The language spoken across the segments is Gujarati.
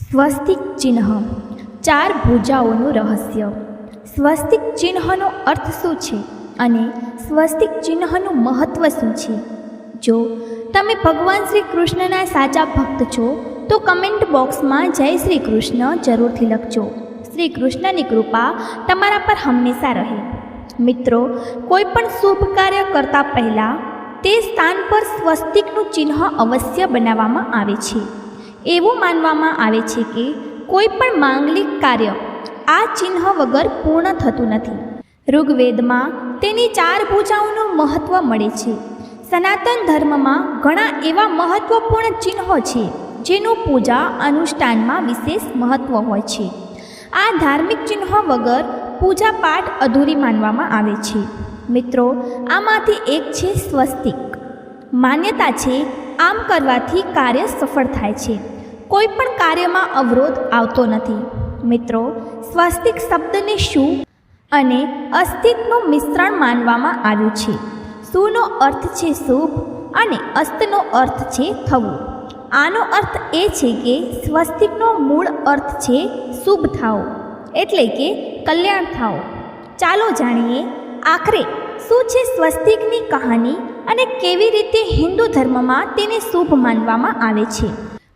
સ્વસ્તિક ચિહ્ન. ચાર ભુજાઓનું રહસ્ય. સ્વસ્તિક ચિહ્નનો અર્થ શું છે? અને સ્વસ્તિક ચિહ્નનું મહત્ત્વ શું છે? જો તમે ભગવાન શ્રી કૃષ્ણના સાચા ભક્ત છો, તો કમેન્ટ બોક્સમાં જય શ્રી કૃષ્ણ જરૂરથી લખજો. શ્રી કૃષ્ણની કૃપા તમારા પર હંમેશા રહે. મિત્રો, કોઈ પણ શુભ કાર્ય કરતા પહેલાં તે સ્થાન પર સ્વસ્તિકનું ચિહ્ન અવશ્ય બનાવવામાં આવે છે. એવું માનવામાં આવે છે કે કોઈ પણ માંગલિક કાર્ય આ ચિહ્ન વગર પૂર્ણ થતું નથી. ઋગ્વેદમાં તેની ચાર પૂજાઓનું મહત્ત્વ મળે છે. સનાતન ધર્મમાં ઘણા એવા મહત્ત્વપૂર્ણ ચિહ્નો છે, જેનું પૂજા અનુષ્ઠાનમાં વિશેષ મહત્ત્વ હોય છે. આ ધાર્મિક ચિહ્નો વગર પૂજા પાઠ અધૂરી માનવામાં આવે છે. મિત્રો, આમાંથી એક છે સ્વસ્તિક. માન્યતા છે આમ કરવાથી કાર્ય સફળ થાય છે. કોઈ પણ કાર્યમાં અવરોધ આવતો નથી. મિત્રો, સ્વસ્તિક શબ્દને શું અને અસ્તિત્વનું મિશ્રણ માનવામાં આવ્યું છે? સુનો અર્થ છે શુભ અને અસ્તનો અર્થ છે થવું. આનો અર્થ એ છે કે સ્વસ્તિકનો મૂળ અર્થ છે શુભ થાઓ, એટલે કે કલ્યાણ થાઓ. ચાલો જાણીએ આખરે શું છે સ્વસ્તિકની કહાની અને કેવી રીતે હિન્દુ ધર્મમાં તેને શુભ માનવામાં આવે છે.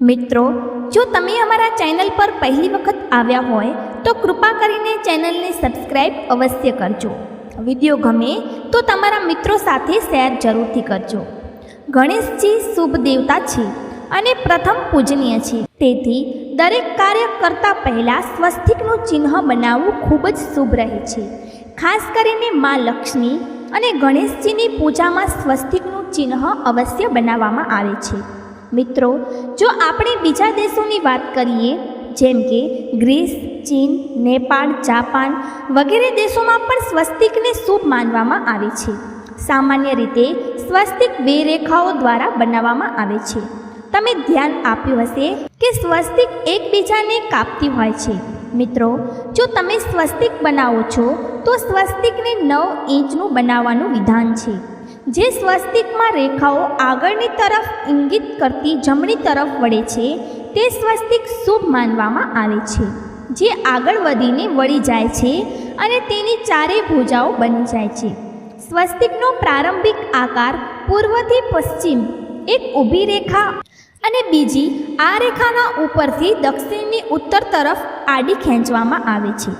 મિત્રો, જો તમે અમારા ચેનલ પર પહેલી વખત આવ્યા હોય, તો કૃપા કરીને ચેનલને સબસ્ક્રાઈબ અવશ્ય કરજો. વીડિયો ગમે તો તમારા મિત્રો સાથે શેર જરૂરથી કરજો. ગણેશજી શુભ દેવતા છે અને પ્રથમ પૂજનીય છે. તેથી, દરેક કાર્ય કરતાં પહેલાં સ્વસ્તિકનું ચિહ્ન બનાવવું ખૂબ જ શુભ રહે છે. ખાસ કરીને મા લક્ષ્મી અને ગણેશજીની પૂજામાં સ્વસ્તિકનું ચિહ્ન અવશ્ય બનાવવામાં આવે છે. મિત્રો, જો આપણે બીજા દેશોની વાત કરીએ, જેમ કે ગ્રીસ, ચીન, નેપાળ, જાપાન વગેરે દેશોમાં પણ સ્વસ્તિકને શુભ માનવામાં આવે છે. સામાન્ય રીતે સ્વસ્તિક બે રેખાઓ દ્વારા બનાવવામાં આવે છે. તમે ધ્યાન આપ્યું હશે કે સ્વસ્તિક એકબીજાને કાપતી હોય છે. મિત્રો, જો તમે સ્વસ્તિક બનાવો છો, તો સ્વસ્તિકને નવ ઇંચનું બનાવવાનું વિધાન છે. જે સ્વસ્તિકમાં રેખાઓ આગળની તરફ ઇંગિત કરતી જમણી તરફ વળે છે, તે સ્વસ્તિક શુભ માનવામાં આવે છે, જે આગળ વધીને વળી જાય છે અને તેની ચારેય ભૂજાઓ બની જાય છે. સ્વસ્તિકનો પ્રારંભિક આકાર પૂર્વથી પશ્ચિમ, એક ઊભી રેખા અને બીજી, આ રેખાના ઉપરથી દક્ષિણની ઉત્તર તરફ આડી ખેંચવામાં આવે છે.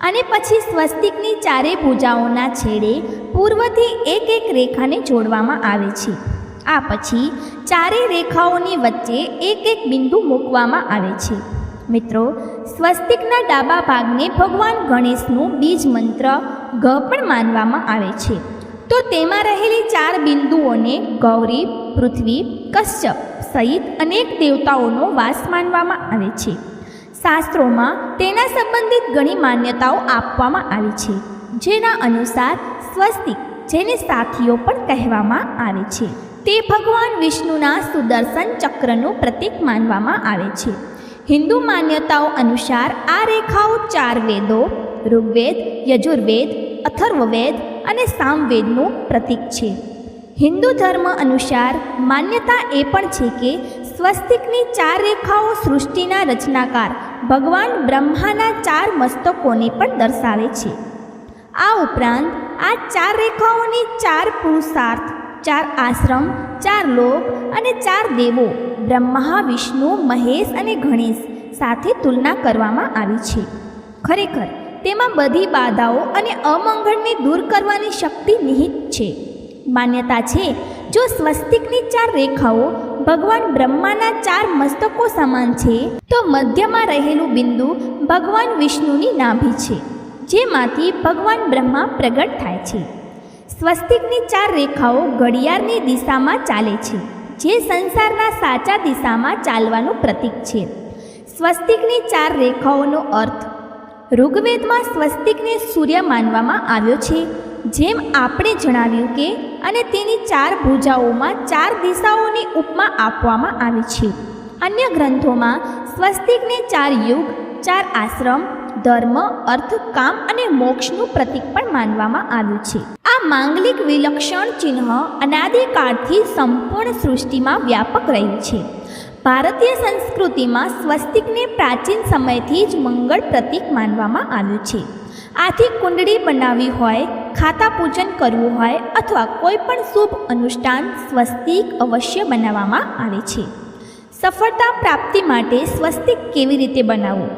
અને પછી સ્વસ્તિકની ચારે ભુજાઓના છેડે પૂર્વથી એક એક રેખાને જોડવામાં આવે છે. આ પછી ચારેય રેખાઓની વચ્ચે એક એક બિંદુ મૂકવામાં આવે છે. મિત્રો, સ્વસ્તિકના ડાબા ભાગને ભગવાન ગણેશનું બીજ મંત્ર ગ પણ માનવામાં આવે છે. તો તેમાં રહેલી ચાર બિંદુઓને ગૌરી, પૃથ્વી, કશ્યપ સહિત અનેક દેવતાઓનો વાસ માનવામાં આવે છે. શાસ્ત્રોમાં તેના સંબંધિત ઘણી માન્યતાઓ આપવામાં આવી છે, જેના અનુસાર સ્વસ્તિક, જેને સાથીઓ પણ કહેવામાં આવે છે, તે ભગવાન વિષ્ણુના સુદર્શન ચક્રનું પ્રતીક માનવામાં આવે છે. હિન્દુ માન્યતાઓ અનુસાર આ રેખાઓ ચાર વેદો, ઋગ્વેદ, યજુર્વેદ, અથર્વવેદ અને સામવેદનું પ્રતીક છે. હિન્દુ ધર્મ અનુસાર માન્યતા એ પણ છે કે સ્વસ્તિકની ચાર રેખાઓ સૃષ્ટિના રચનાકાર ભગવાન બ્રહ્માના ચાર મસ્તકોને પણ દર્શાવે છે. આ ઉપરાંત આ ચાર રેખાઓની ચાર પુરુષાર્થ, ચાર આશ્રમ, ચાર લોક અને ચાર દેવો બ્રહ્મા, વિષ્ણુ, મહેશ અને ગણેશ સાથે તુલના કરવામાં આવી છે. ખરેખર તેમાં બધી બાધાઓ અને અમંગળને દૂર કરવાની શક્તિ નિહિત છે. માન્યતા છે. જો સ્વસ્તિકની ચાર રેખાઓ ભગવાન બ્રહ્માના ચાર મસ્તકો સમાન છે, તો મધ્યમાં રહેલું બિંદુ ભગવાન વિષ્ણુની નાભી છે, જેમાંથી ભગવાન બ્રહ્મા પ્રગટ થાય છે. સ્વસ્તિકની ચાર રેખાઓ ઘડિયાળની દિશામાં ચાલે છે, જે સંસારના સાચા દિશામાં ચાલવાનું પ્રતીક છે. સ્વસ્તિકની ચાર રેખાઓનો અર્થ, ઋગ્વેદમાં સ્વસ્તિકને સૂર્ય માનવામાં આવ્યો છે, જેમ આપણે જણાવ્યું કે અને તેની ચાર ભુજાઓમાં ચાર દિશાઓની ઉપમા આપવામાં આવી છે. અન્ય ગ્રંથોમાં સ્વસ્તિકને ચાર યુગ, ચાર આશ્રમ, ધર્મ, અર્થ, કામ અને મોક્ષનું પ્રતીક પણ માનવામાં આવ્યું છે. આ માંગલિક વિલક્ષણ ચિહ્ન અનાદિકાળથી સંપૂર્ણ સૃષ્ટિમાં વ્યાપક રહ્યું છે. ભારતીય સંસ્કૃતિમાં સ્વસ્તિકને પ્રાચીન સમયથી જ મંગળ પ્રતીક માનવામાં આવ્યું છે. આથી કુંડળી બનાવવી હોય ખાતા પૂજન કરવું હોય અથવા કોઈ પણ શુભ અનુષ્ઠાન સ્વસ્તિક અવશ્ય બનાવવામાં આવે છે. સફળતા પ્રાપ્તિ માટે સ્વસ્તિક કેવી રીતે બનાવવું?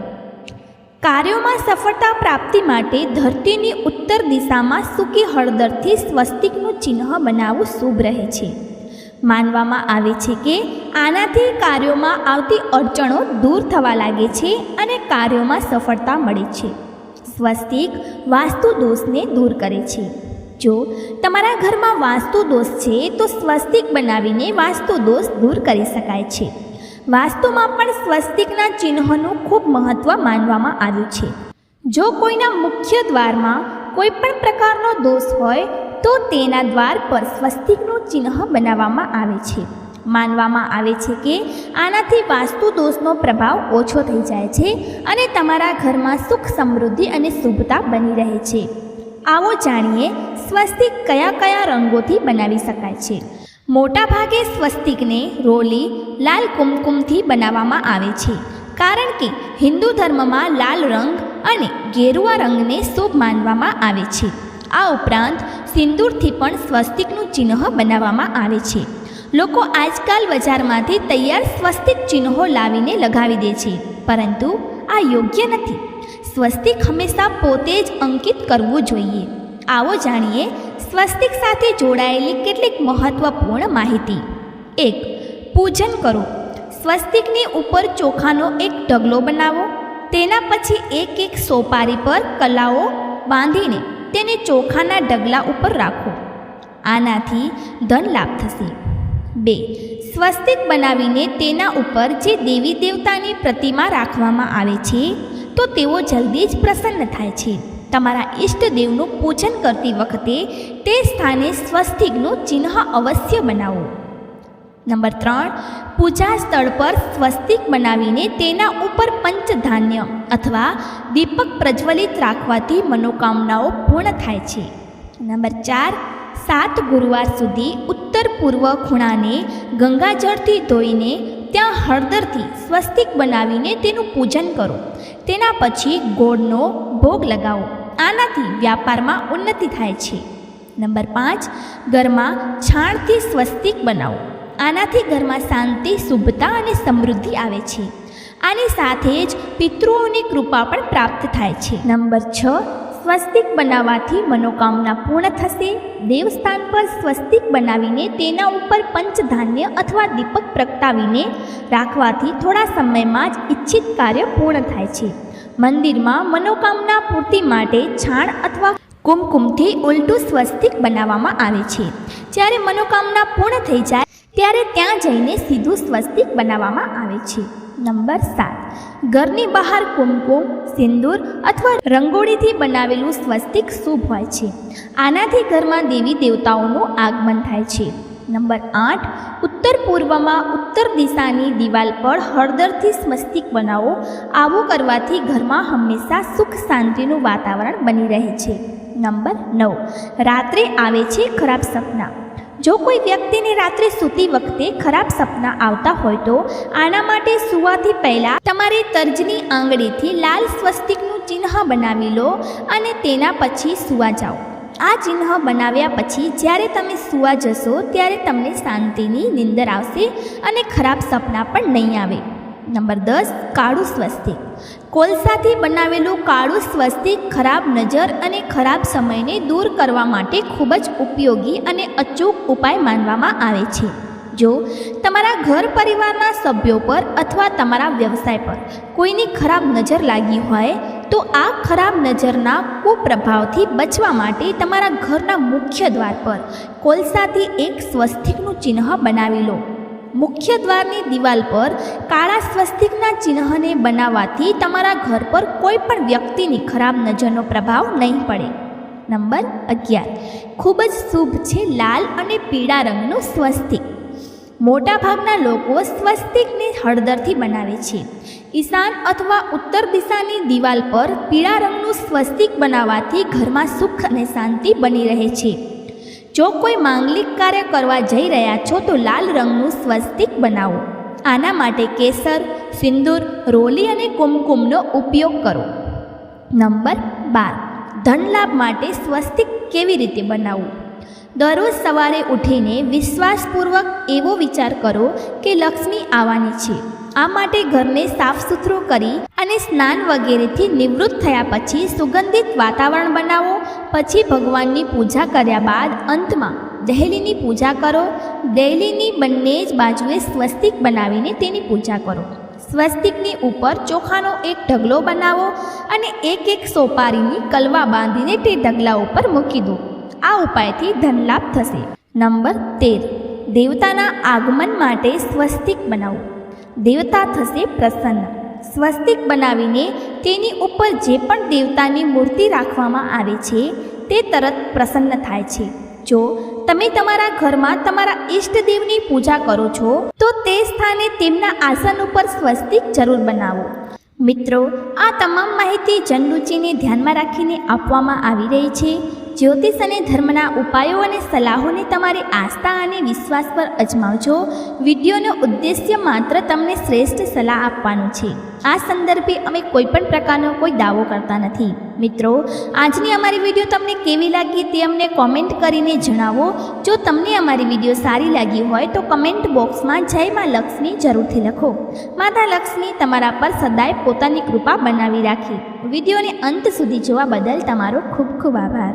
કાર્યોમાં સફળતા પ્રાપ્તિ માટે ધરતીની ઉત્તર દિશામાં સૂકી હળદરથી સ્વસ્તિકનું ચિહ્ન બનાવવું શુભ રહે છે. માનવામાં આવે છે કે આનાથી કાર્યોમાં આવતી અડચણો દૂર થવા લાગે છે અને કાર્યોમાં સફળતા મળે છે. સ્વસ્તિક વાસ્તુ દોષને દૂર કરે છે. જો તમારા ઘરમાં વાસ્તુ દોષ છે, તો સ્વસ્તિક બનાવીને વાસ્તુ દોષ દૂર કરી શકાય છે. વાસ્તુમાં પણ સ્વસ્તિકના ચિહ્નોનું ખૂબ મહત્ત્વ માનવામાં આવ્યું છે. જો કોઈના મુખ્ય દ્વારમાં કોઈ પણ પ્રકારનો દોષ હોય, તો તેના દ્વાર પર સ્વસ્તિકનું ચિહ્ન બનાવવામાં આવે છે. માનવામાં આવે છે કે આનાથી વાસ્તુ દોષનો પ્રભાવ ઓછો થઈ જાય છે અને તમારા ઘરમાં સુખ સમૃદ્ધિ અને શુભતા બની રહે છે. આવો જાણીએ સ્વસ્તિક કયા કયા રંગોથી બનાવી શકાય છે. મોટાભાગે સ્વસ્તિકને રોલી, લાલ કુમકુમથી બનાવવામાં આવે છે, કારણ કે હિન્દુ ધર્મમાં લાલ રંગ અને ગેરુઆ રંગને શુભ માનવામાં આવે છે. આ ઉપરાંત સિંદૂરથી પણ સ્વસ્તિકનું ચિહ્ન બનાવવામાં આવે છે. લોકો આજકાલ બજારમાંથી તૈયાર સ્વસ્તિક ચિહ્નો લાવીને લગાવી દે છે. પરંતુ આ યોગ્ય નથી. સ્વસ્તિક હંમેશા પોતે જ અંકિત કરવું જોઈએ. આવો જાણીએ સ્વસ્તિક સાથે જોડાયેલી કેટલીક મહત્વપૂર્ણ માહિતી. એક, પૂજન કરો. સ્વસ્તિકની ઉપર ચોખાનો એક ઢગલો બનાવો. તેના પછી એક એક સોપારી પર કલાઓ બાંધીને તેને ચોખાના ઢગલા ઉપર રાખો. આનાથી ધન લાભ થશે. બે. સ્વસ્તિક બનાવીને તેના ઉપર જે દેવી દેવતાની પ્રતિમા રાખવામાં આવે છે, તો તેઓ જલ્દી જ પ્રસન્ન થાય છે. તમારા ઈષ્ટદેવનું પૂજન કરતી વખતે તે સ્થાને સ્વસ્તિકનું ચિહ્ન અવશ્ય બનાવો. નંબર ત્રણ. પૂજા સ્થળ પર સ્વસ્તિક બનાવીને તેના ઉપર પંચધાન્ય અથવા દીપક પ્રજ્વલિત રાખવાથી મનોકામનાઓ પૂર્ણ થાય છે. નંબર ચાર. સાત ગુરુવાર સુધી ઉત્તર પૂર્વ ખૂણાને ગંગાજળથી ધોઈને ત્યાં હળદરથી સ્વસ્તિક બનાવીને તેનું પૂજન કરો. તેના પછી ગોળનો ભોગ લગાવો. આનાથી વ્યાપારમાં ઉન્નતિ થાય છે. નંબર પાંચ, ઘરમાં છાણથી સ્વસ્તિક બનાવો. આનાથી ઘરમાં શાંતિ, શુભતા અને સમૃદ્ધિ આવે છે. આની સાથે જ પિતૃઓની કૃપા પણ પ્રાપ્ત થાય છે. નંબર છ સ્વસ્તિક બનાવવાથી મનોકામના પૂર્ણ થશે. દેવસ્થાન પર સ્વસ્તિક બનાવીને તેના ઉપર પંચધાન્ય અથવા દીપક પ્રગટાવીને રાખવાથી થોડા સમયમાં જ ઈચ્છિત કાર્ય પૂર્ણ થાય છે. મંદિરમાં મનોકામના પૂર્તિ માટે છાણ અથવા કુમકુમથી ઉલટું સ્વસ્તિક બનાવવામાં આવે છે. જ્યારે મનોકામના પૂર્ણ થઈ જાય, ત્યારે ત્યાં જઈને સીધું સ્વસ્તિક બનાવવામાં આવે છે. નંબર સાત. ઘરની બહાર કુમકુમ, સિંદૂર અથવા રંગોળીથી બનાવેલું સ્વસ્તિક શુભ હોય છે. આનાથી ઘરમાં દેવી દેવતાઓનું આગમન થાય છે. નંબર આઠ. ઉત્તર પૂર્વમાં ઉત્તર દિશાની દિવાલ પર હળદરથી સ્વસ્તિક બનાવો. આવું કરવાથી ઘરમાં હંમેશા સુખ શાંતિનું વાતાવરણ બની રહે છે. નંબર નવ. રાત્રે આવે છે ખરાબ સપના. જો કોઈ વ્યક્તિને રાત્રે સૂતી વખતે ખરાબ સપના આવતા હોય તો આના માટે સૂવાથી પહેલાં તમારે તર્જની આંગળીથી લાલ સ્વસ્તિકનું ચિહ્ન બનાવી લો અને તેના પછી સૂવા જાઓ. આ ચિહ્ન બનાવ્યા પછી જ્યારે તમે સૂવા જશો ત્યારે તમને શાંતિની નિંદર આવશે અને ખરાબ સપના પણ નહીં આવે. નંબર દસ, કાળું સ્વસ્તિક. કોલસાથી બનાવેલું કાળું સ્વસ્તિક ખરાબ નજર અને ખરાબ સમયને દૂર કરવા માટે ખૂબ જ ઉપયોગી અને અચૂક ઉપાય માનવામાં આવે છે. જો તમારા ઘર પરિવારના સભ્યો પર અથવા તમારા વ્યવસાય પર કોઈની ખરાબ નજર લાગી હોય, તો આ ખરાબ નજરના કુપ્રભાવથી બચવા માટે તમારા ઘરના મુખ્ય દ્વાર પર કોલસાથી એક સ્વસ્તિકનું ચિહ્ન બનાવી લો. મુખ્ય દ્વારની દિવાલ પર કાળા સ્વસ્તિકના ચિહ્નને બનાવવાથી તમારા ઘર પર કોઈ પણ વ્યક્તિની ખરાબ નજરનો પ્રભાવ નહીં પડે. નંબર અગિયાર. ખૂબ જ શુભ છે લાલ અને પીળા રંગનું સ્વસ્તિક. મોટાભાગના લોકો સ્વસ્તિકને હળદરથી બનાવે છે. ઈશાન અથવા ઉત્તર દિશાની દિવાલ પર પીળા રંગનું સ્વસ્તિક બનાવવાથી ઘરમાં સુખ અને શાંતિ બની રહે છે. જો કોઈ માંગલિક કાર્ય કરવા જઈ રહ્યા છો તો લાલ રંગનું સ્વસ્તિક બનાવો. આના માટે કેસર, સિંદૂર, રોલી અને કુમકુમનો ઉપયોગ કરો. નંબર બાર. ધન લાભ માટે સ્વસ્તિક કેવી રીતે બનાવવું? દરરોજ સવારે ઉઠીને વિશ્વાસપૂર્વક એવો વિચાર કરો કે લક્ષ્મી આવવાની છે. આ માટે ઘરને સાફ સુથરું કરી અને સ્નાન વગેરેથી નિવૃત્ત થયા પછી સુગંધિત વાતાવરણ બનાવો. પછી ભગવાનની પૂજા કર્યા બાદ અંતમાં દહેલીની પૂજા કરો. દહેલીની બંને જ બાજુએ સ્વસ્તિક બનાવીને તેની પૂજા કરો. સ્વસ્તિકની ઉપર ચોખાનો એક ઢગલો બનાવો અને એક એક સોપારીની કલવા બાંધીને તે ઢગલા ઉપર મૂકી દો. આ ઉપાયથી ધનલાભ થશે. નંબર તેર. દેવતાના આગમન માટે સ્વસ્તિક બનાવો. દેવતા થશે પ્રસન્ન. સ્વસ્તિક બનાવીને તેની ઉપર જે પણ દેવતાની મૂર્તિ રાખવામાં આવે છે, તે તરત પ્રસન્ન થાય છે. જો તમે તમારા ઘરમાં તમારા ઈષ્ટદેવની પૂજા કરો છો, તો તે સ્થાને તેમના આસન ઉપર સ્વસ્તિક જરૂર બનાવો. મિત્રો, આ તમામ માહિતી જનરૂચિને ધ્યાનમાં રાખીને આપવામાં આવી રહી છે. જ્યોતિષ અને ધર્મના ઉપાયો અને સલાહોને તમારી આસ્થા અને વિશ્વાસ પર અજમાવજો. વિડીયોનો ઉદ્દેશ્ય માત્ર તમને શ્રેષ્ઠ સલાહ આપવાનું છે. આ સંદર્ભે અમે કોઈ પણ પ્રકારનો કોઈ દાવો કરતા નથી. મિત્રો, આજની અમારી વીડિયો તમને કેવી લાગી તે અમને કોમેન્ટ કરીને જણાવો. જો તમને અમારી વીડિયો સારી લાગી હોય તો કમેન્ટ બોક્સમાં જય માં લક્ષ્મી જરૂરથી લખો. માતા લક્ષ્મી તમારા પર સદાય પોતાની કૃપા બનાવી રાખી. વિડીયોને અંત સુધી જોવા બદલ તમારો ખૂબ ખૂબ આભાર.